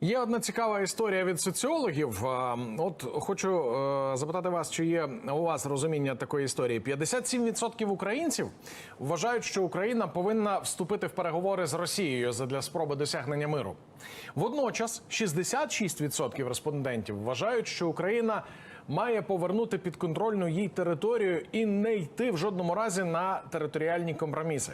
Є одна цікава історія від соціологів. От хочу е, запитати вас, чи є у вас розуміння такої історії. 57% українців вважають, що Україна повинна вступити в переговори з Росією задля спроби досягнення миру. Водночас 66% респондентів вважають, що Україна має повернути підконтрольну їй територію і не йти в жодному разі на територіальні компроміси.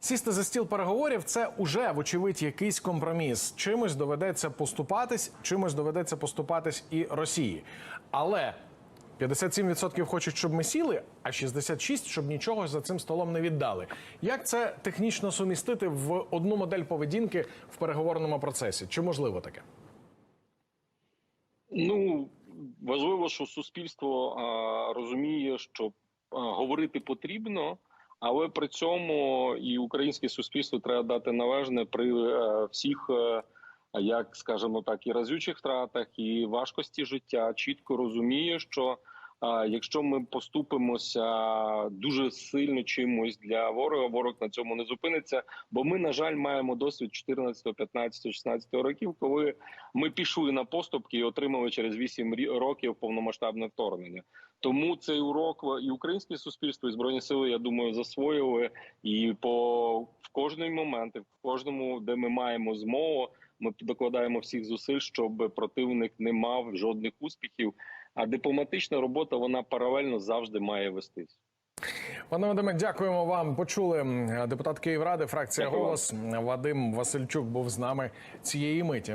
Сісти за стіл переговорів це уже вочевидь якийсь компроміс. Чимось доведеться поступатись, чимось доведеться поступатись і Росії. Але 57% хочуть, щоб ми сіли, а 66% щоб нічого за цим столом не віддали. Як це технічно сумістити в одну модель поведінки в переговорному процесі? Чи можливо таке? Ну важливо, що суспільство а, розуміє, що а, говорити потрібно, але при цьому і українське суспільство треба дати належне при е, всіх, е, як скажемо так, і разючих втратах, і важкості життя. Чітко розуміє, що якщо ми поступимося дуже сильно чимось для ворога, ворог на цьому не зупиниться. Бо ми, на жаль, маємо досвід 14, 15, 16 років, коли ми пішли на поступки і отримали через 8 рі- років повномасштабне вторгнення. Тому цей урок і українське суспільство, і збройні сили, я думаю, засвоїли і по в кожний момент, в кожному, де ми маємо змогу, ми докладаємо всіх зусиль, щоб противник не мав жодних успіхів. А дипломатична робота вона паралельно завжди має вестись. Пане Вадиме, дякуємо вам. Почули депутат Київради, фракція Дякую голос Вадим Васильчук був з нами цієї миті.